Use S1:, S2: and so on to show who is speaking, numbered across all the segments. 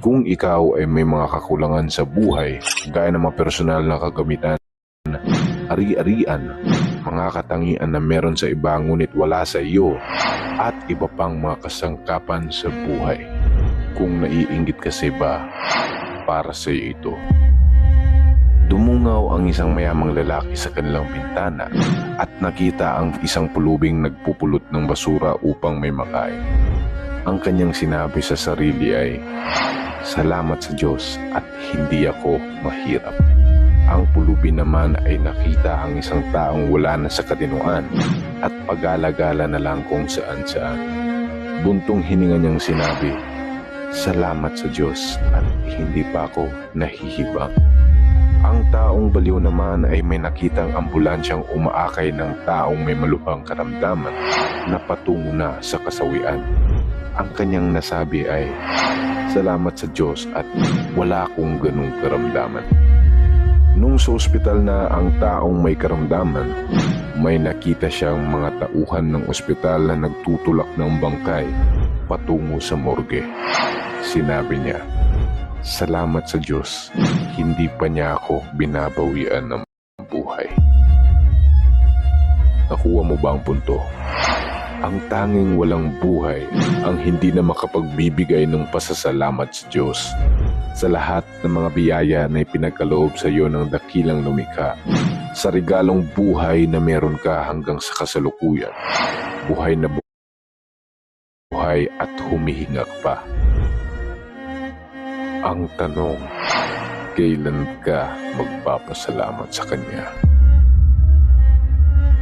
S1: Kung ikaw ay may mga kakulangan sa buhay, gaya ng mga personal na kagamitan, ari-arian, mga katangian na meron sa iba ngunit wala sa iyo, at iba pang mga kasangkapan sa buhay. Kung naiinggit ka sa iba, para sa iyo ito. Dumungaw ang isang mayamang lalaki sa kanilang bintana at nakita ang isang pulubing nagpupulot ng basura upang may makain. Ang kanyang sinabi sa sarili ay, Salamat sa Diyos at hindi ako mahirap. Ang pulubi naman ay nakita ang isang taong wala na sa katinuan at pag-alagala na lang kung saan-saan. Buntong hininga niyang sinabi, Salamat sa Diyos at hindi pa ako nahihibang. Ang taong baliw naman ay may nakitang ambulansyang umaakay ng taong may maluhang karamdaman na patungo na sa kasawian. Ang kanyang nasabi ay, Salamat sa Diyos at wala akong ganong karamdaman. Nung sa ospital na ang taong may karamdaman, may nakita siyang mga tauhan ng ospital na nagtutulak ng bangkay patungo sa morgue. Sinabi niya, Salamat sa Diyos, hindi pa niya ako binabawian ng buhay. Nakuha mo ba ang punto? Ang tanging walang buhay ang hindi na makapagbibigay ng pasasalamat sa Diyos sa lahat ng mga biyaya na ipinagkaloob sa iyo ng dakilang lumikha sa regalong buhay na meron ka hanggang sa kasalukuyan. Buhay na bu- buhay at humihinga ka pa. Ang tanong, kailan ka magpapasalamat sa Kanya?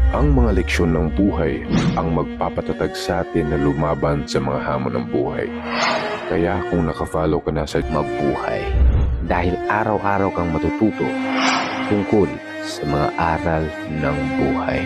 S1: Ang mga leksyon ng buhay ang magpapatatag sa atin na lumaban sa mga hamon ng buhay. Kaya kung nakafollow ka na sa
S2: mabuhay dahil araw-araw kang matututo tungkol sa mga aral ng buhay.